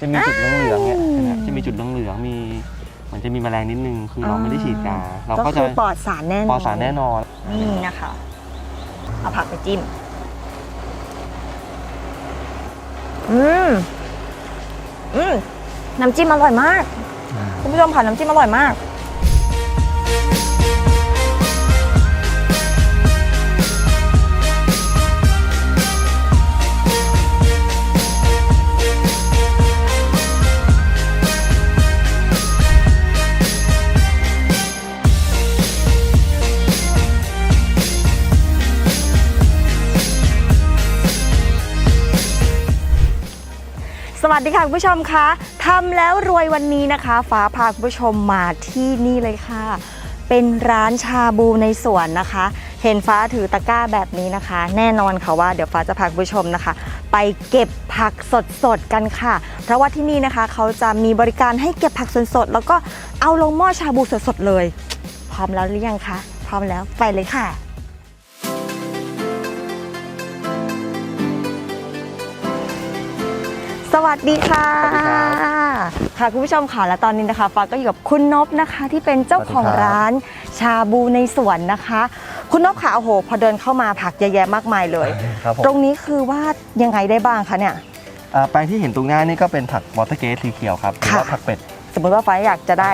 จะมีจุดเหลืองๆเนี่ยอืมนะฮะจะมีจุดเหลืองๆมีเหมันจะมีแมลงนิดนึง คือเราไม่ได้ฉีดยาเราก็ก็คืจะอปลอดสารแน่นอนปลอดสารแน่นอน นี่นะคะ เอาผักไปจิ้ม อืมอืมน้ำจิ้มอร่อยมาก คุณผู้ชมค่ะน้ำจิ้มอร่อยมาก สวัสดีค่ะคุณผู้ชมคะทำแล้วรวยวันนี้นะคะ ฟ้าพาคุณผู้ชมมาที่นี่เลยค่ะ เป็นร้านชาบูในสวนนะคะ เห็นฟ้าถือตะกร้าแบบนี้นะคะ แน่นอนค่ะว่าเดี๋ยวฟ้าจะพาคุณผู้ชมนะคะ ไปเก็บผักสดๆกันค่ะ เพราะว่าที่นี่นะคะเขาจะมีบริการให้เก็บผักสดๆแล้วก็เอาลงหม้อชาบูสดๆเลย พร้อมแล้วหรือยังคะพร้อมแล้วไปเลยค่ะ สวัสดีค่ะ สวัสดีครับ ค่ะคุณผู้ชมค่ะและตอนนี้นะคะฟ้าก็อยู่กับคุณนบนะคะที่เป็นเจ้าของสวัสดีครับร้านชาบูในสวนนะคะ คุณนบค่ะโอ้โห พอเดินเข้ามาผักเยอะแยะมากมายเลย ครับผมตรงนี้คือว่ายังไงได้บ้างคะเนี่ย อ่าแปลงที่เห็นตรงหน้านี่ก็เป็นผักวอเตอร์เกสสีเขียวครับหรือว่าค่ะ ผักเป็ด สมมติว่าฟ้าอยากจะได้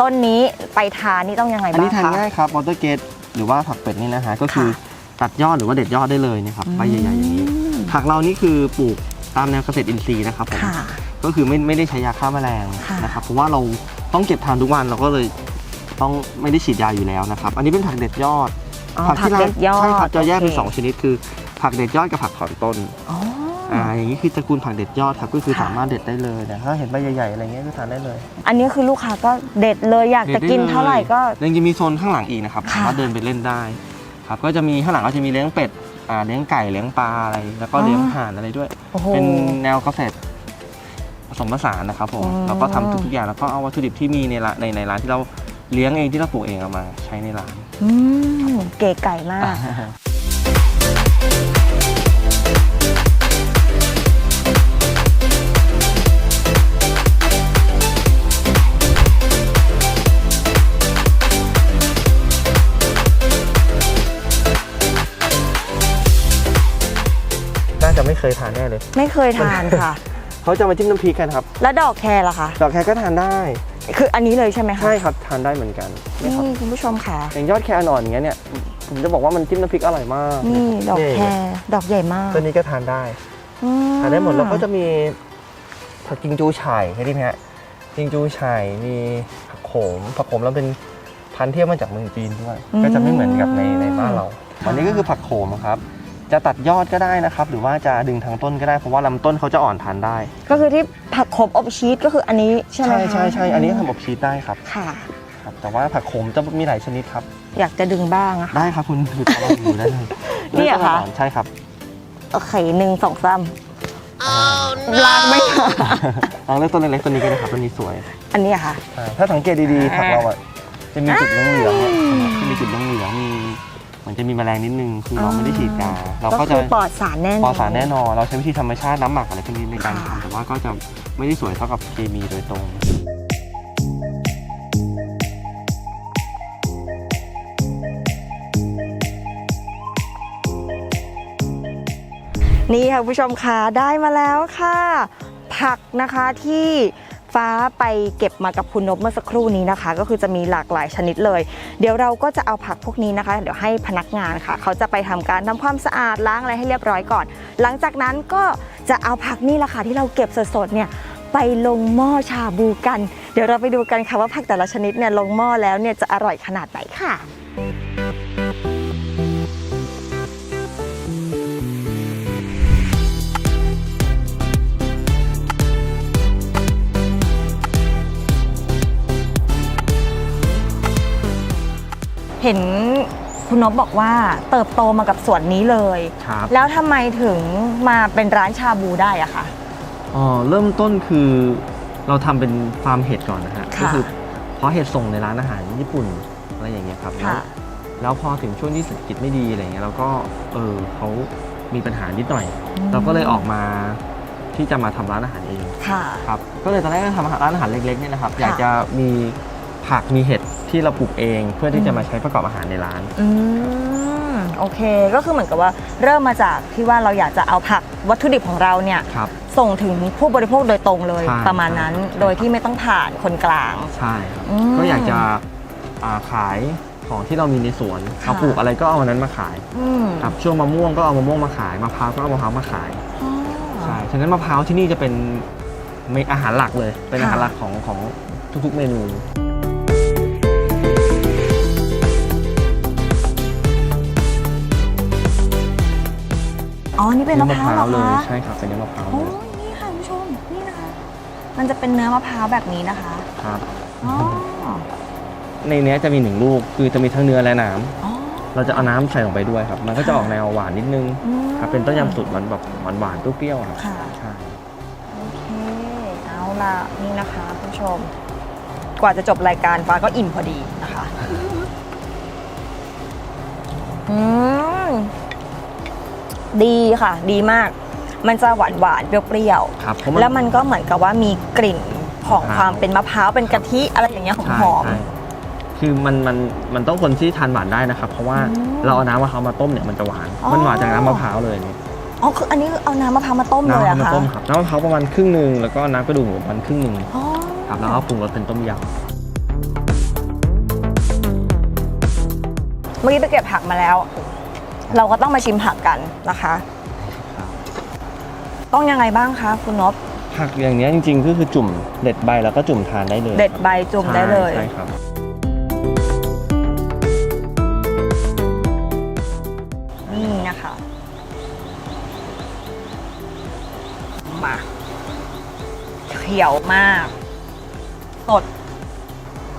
ต้นนี้ไปทานนี่ต้องยังไงอันบ้านี้งทานคะ ง่ายครับวอเตอร์เกสหรือว่าผักเป็ดนี่นะฮะก็คือค่ะตัดยอดหรือว่าเด็ดยอดได้เลยนะครับใบใหญ่ๆอย่างนี้อืมผักเรานี่คือปลูก ตามแนวเกษตรอินทรีย์นะครับผมค่ะ ก็คือไม่ไม่ได้ใช้ยาฆ่าแมลงค่ะ นะครับเพราะว่าเราต้องเก็บทานทุกวันเราก็เลยต้องไม่ได้ฉีดยาอยู่แล้วนะครับ อันนี้เป็นผักเด็ดยอดอ๋อผัผักที่ร้าเด็นดยอดใช่ครับจะแยกเป็นโคสองชนิดคือ ผักเด็ดยอดกับผักถอนต้นอ๋ออ อ่าอย่างนี้คือตระกูลผักเด็ดยอดครับก็คือค่ะ สามารถเด็ดได้เลยนะถ้าเห็นใบใหญ่ๆอะไรเงี้ยก็ทานได้เลย อันนี้คือลูกค้าก็เด็ดเลยอยากจะกินเท่าไหร่ก็ ยังจะมีโซนข้างหลังอีกนะครับค่ะ สามารถเดินไปเล่นได้ครับก็จะมีข้างหลังก็จะมีเลี้ยงเป็ด อ่าเลี้ยงไก่เลี้ยงปลาอะไร แล้วก็เลี้ยงห่านอะไรด้วย โอ้โห เป็นแนวเกษตรผสมผสานนะครับผมอืมเราก็ทำทุกๆอย่างแล้วก็เอาวัตถุดิบที่มีในร้านในในร้านที่เราเลี้ยงเองที่เราปลูกเองเอามา ใช้ในร้าน อืมเก๋ไก่มาก เคยทานแน่เลย ไม่เคยทานค่ะ เขาจะมาจิ้มน้ำพริกกันครับ แล้วดอกแครล่ะคะ ดอกแครก็ทานได้ คืออันนี้เลยใช่ไหมคะ ใช่ครับทานได้เหมือนกันนี่ครับนี่คุณผู้ชมค่ะ อย่างยอดแครอ่อนอย่างเงี้ยเนี่ย ผมจะบอกว่ามันจิ้มน้ำพริกอร่อยมาก นี่ดอกแครนี่ดอกใหญ่มาก ตัวนี้ก็ทานได้อืทานได้หมดแล้วก็จะมีผักกิงจูไฉ่ใช่ไหมฮะกิงจูไฉ่มีผักโขม ผักโขมเราเป็นพันธุ์เทียบมาจากเมืองจีนด้วย ก็จะไม่เหมือนกับในในบ้านเรา อันนี้ก็คือผักโขมครับ จะตัดยอดก็ได้นะครับ หรือว่าจะดึงทางต้นก็ได้เพราะว่าลำต้นเขาจะอ่อนทานได้ ก็คือที่ผักขมอบชีสก็คืออันนี้ใช่ไหมใช่คะใช่ใช่อันนี้ทำอบชีสได้ครับค่ะ ครับ แต่ว่าผักโขมจะมีหลายชนิดครับ อยากจะดึงบ้างอะค่ะ ได้ครับคุณคือลองดูได้เลยนี่เหรอคะเลือกก่อนใช่ครับโอเคหนึ่งสองสามลากไม่มาลองเลือกต้นเล็กๆต้นนี้ก็ได้ครับต้นนี้สวยอันนี้อะค่ะ อ่าถ้าสังเกตดีๆผักเราอะจะมีจุดเหลืองๆเนี่ยจะมีจุดเหลืองๆมี เหมือนจะมีแมลงนิดนึงคือเราไม่ได้ฉีดยาเราก็ก็คืจะอปลอดสารแน่นอนปลอดสารแน่นอน เราใช้วิธีธรรมชาติน้ำหมักอะไรพวกนี้ในการค่ะทำแต่ว่าก็จะไม่ได้สวยเท่ากับเคมีโดยตรง นี่ค่ะคุณผู้ชมค่ะได้มาแล้วค่ะ ผักนะคะที่ ฟ้าไปเก็บมากับคุณนบเมื่อสักครู่นี้นะคะ ก็คือจะมีหลากหลายชนิดเลย เดี๋ยวเราก็จะเอาผักพวกนี้นะคะ เดี๋ยวให้พนักงานค่ะ เขาจะไปทำการทำความสะอาดล้างอะไรให้เรียบร้อยก่อน หลังจากนั้นก็จะเอาผักนี่แหละค่ะที่เราเก็บสดๆเนี่ยไปลงหม้อชาบูกัน เดี๋ยวเราไปดูกันค่ะว่าผักแต่ละชนิดเนี่ยลงหม้อแล้วเนี่ยจะอร่อยขนาดไหนค่ะ เห็นคุณนบบอกว่าเติบโตมากับสวนนี้เลย ครับ แล้วทำไมถึงมาเป็นร้านชาบูได้อะคะ อ๋อเริ่มต้นคือเราทำเป็นฟาร์มเห็ดก่อนนะฮะค่ะก็คือเพาะเห็ดส่งในร้านอาหารญี่ปุ่นอะไรอย่างเงี้ยครับแล้วค่ะ แล้วพอถึงช่วงที่เศรษฐกิจไม่ดีอะไรเงี้ยเราก็เออเขามีปัญหานิดหน่อย เราก็เลยออกมาที่จะมาทำร้านอาหารเองค่ะ ครับก็เลยตอนแรกก็ทำร้านอาหารเล็กๆเนี่ยนะครับค่ะอยากจะมีผักมีเห็ด ที่เราปลูกเองเพื่อที่อืจะมมาใช้ประกอบอาหารในร้าน อืมโอเคก็คือเหมือนกับว่าเริ่มมาจากที่ว่าเราอยากจะเอาผักวัตถุดิบของเราเนี่ยครับ ส่งถึงผู้บริโภคโดยตรงเลยใช่ประมาณนั้นใช่โดยที่ไม่ต้องผ่านคนกลาง ใช่ครับอืมก็อยากจะอ่าขายของที่เรามีในสวนค่ะ เราปลูกอะไรก็เอาอันนั้นมาขายอืมครับช่วงมะม่วงก็เอามะม่วงมาขายมะพร้าวก็เอามะพร้าวมาขายอ๋อ ใช่ฉะนั้นมะพร้าวที่นี่จะเป็นเมอาหารหลักเลย เป็นค่ะ อาหารหลักของของทุกๆเมนู อ๋อ นี่เป็นมะพร้าวเหรอเลยคะใช่ครับเป็นเนื้อมะพร้าวโอ้เลยนี่ค่ะคุณผู้ชม นี่นะคะ มันจะเป็นเนื้อมะพร้าวแบบนี้นะคะ ครับ อ๋อ ในเนี้ยจะมีหนึ่งลูกคือจะมีทั้งเนื้อและน้ำอ๋อเราจะเอาน้ำใส่ลงไปด้วยครับ มันก็จะออกแนวหวานนิดนึงอืมครับเป็นต้มยำสูตรหวานแบบหวานๆเปรี้ยวๆครับค่ะ ใช่โอเค เอาล่ะ นี่นะคะคุณผู้ชม กว่าจะจบรายการฟ้าก็อิ่มพอดีนะคะ อืม ดีค่ะ ดีมาก มันจะหวานหวานๆเปรี้ยวครับเพราะๆแล้วมันก็เหมือนกับว่ามีกลิ่นของมะพร้าวความเป็นมะพร้าวเป็นกะทิอะไรอย่างเงี้ยหใช่อม ใช่คือมันมันมันต้องคนที่ทานหวานได้นะครับ เพราะว่าอืมเราเอาน้ำมะพร้าวมาต้มเนี่ยมันจะหวาน อ๋อ มันหวานจากน้ำมะพร้าวเลยเนี่ยๆอ๋อคืออันนี้คือเอาน้ำมะพร้าวมาต้มเลยน้ำเหรมะพอะร้าวมาคะต้มครับ น้ำมะพร้าวประมาณครึ่งหนึ่งแล้วก็น้ำกระดูกหมูประมาณครึ่งหนึ่งอ๋อครับ แล้วก็ปรุงรสเป็นต้มยเมื่อกี้ไปเก็บผักมาแล้ว เราก็ต้องมาชิมผักกันนะคะำครับต้องยังไงบ้างคะคุณนพผักอย่างเนี้ยจริงๆก็คือจุ่มเด็ดใบแล้วก็จุ่มทานได้เลยเด็ดใบจุ่มได้เลย ใช่ครับ นี่นะคะมาเขียวมาก สด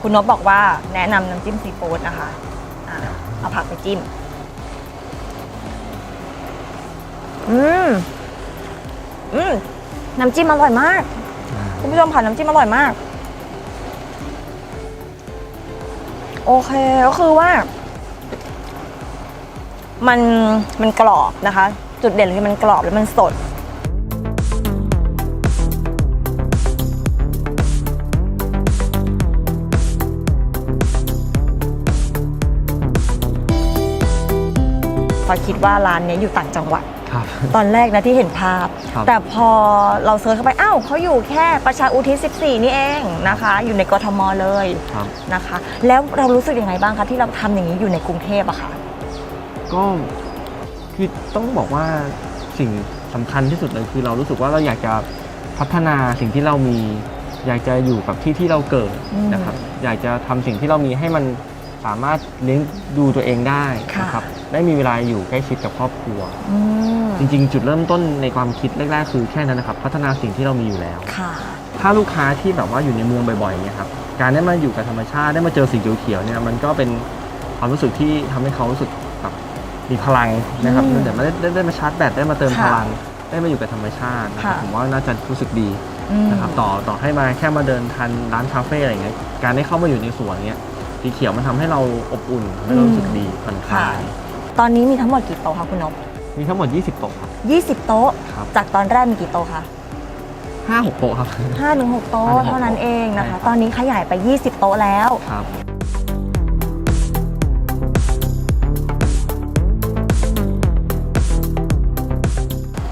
คุณนพบอกว่าแนะนำน้ำจิ้มซีฟู้ดนะคะอะเอาผักไปจิ้ม อืมอืมน้ำจิ้มอร่อยมาก คุณผู้ชมค่ะน้ำจิ้มอร่อยมาก โอเคก็คือว่า มันมันกรอบนะคะ จุดเด่นคือมันกรอบแล้วมันสดพอคิดว่าร้านเนี้ยอยู่ต่างจังหวัด ครับตอนแรกนะที่เห็นภาพ ครับ แต่พอเราเซิร์ชเข้าไปอ้าวเขาอยู่แค่ประชาอุทิศ14 นี่เองนะคะ อยู่ในกทมเลยครับ นะคะ แล้วเรารู้สึกยังไงบ้างคะที่เราทำอย่างนี้อยู่ในกรุงเทพอะคะก็คือต้องบอกว่าสิ่งสำคัญที่สุดเลยคือเรารู้สึกว่าเราอยากจะพัฒนาสิ่งที่เรามี อยากจะอยู่กับที่ที่เราเกิดอืม นะครับ อยากจะทำสิ่งที่เรามีให้มัน สามารถเลี้ยงดูตัวเองได้ค่ะนะครับได้มีเวลาอยู่ใกล้ชิดกับครอบครัว อืมจริง ๆ จุดเริ่มต้นในความคิดแรกๆคือแค่นั้นนะครับ พัฒนาสิ่งที่เรามีอยู่แล้ว ค่ะ ถ้าลูกค้าที่แบบว่าอยู่ในเมืองบ่อยๆเนี่ยครับการได้มาอยู่กับธรรมชาติได้มาเจอสิ่งเขียวๆเนี่ยมันก็เป็นความรู้สึกที่ทำให้เขารู้สึกแบบมีพลังนะครับอืมแต่ไม่ได้ได้ได้มาชาร์จแบตได้มาเติมค่ะพลัง ได้มาอยู่กับธรรมชาตินะครับค่ะ ผมว่าน่าจะรู้สึกดี อืม นะครับต่อต่อให้มาแค่มาเดินทานร้านคาเฟ่อะไรอย่างเงี้ยการได้เข้ามาอยู่ในสวนเนี่ย สีเขียวมันทำให้เราอบอุ่นทำให้เรารู้สึกดีผ่อนคค่ะลายตอนนี้มีทั้งหมดกี่โต๊ะคะคุณนพมีทั้งหมด 20โต๊ะครับ 20 โต๊ะ ครับ จากตอนแรกมีกี่โต๊ะคะห้าหกโต๊ะครับ 5ถึง6โต๊ะ5-6เท่านั้นเองนะใช่ครัคะ บ ตอนนี้ขยายไป 20 โต๊ะแล้ว ครับ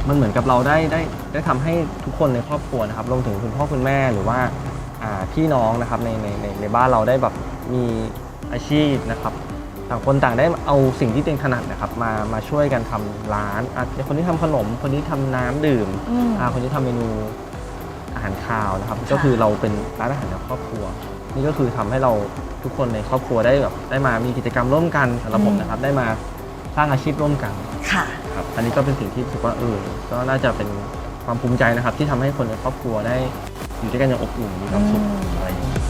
มันเหมือนกับเราได้ได้ได้ทำให้ทุกคนในครอบครัวนะครับรวมถึงคุณพ่อคุณแม่หรือว่าอ่าพี่น้องนะครับในในในในบ้านเราได้แบบ มีอาชีพนะครับต่างคนต่างได้เอาสิ่งที่ตัวเองถนัดนะครับ มามาช่วยกันทำร้านอะคนที่ทำขนม คนที่ทำน้ำดื่มอืม อ่าคนที่ทำเมนูอาหารคาวนะครับ ก็คือเราเป็นร้านอาหารในครอบครัว นี่ก็คือทำให้เราทุกคนในครอบครัวได้แบบได้มามีกิจกรรมร่วมกันสำหรับผมอืม นะครับ ได้มาสร้างอาชีพร่วมกัน ค่ะ ครับอันนี้ก็เป็นสิ่งที่รู้สึกว่าเออ ก็น่าจะเป็นความภูมิใจนะครับ ที่ทำให้คนในครอบครัวได้อยู่ด้วยกันอย่างอบอุ่นมีความสุขอืม อะไรอย่างนี้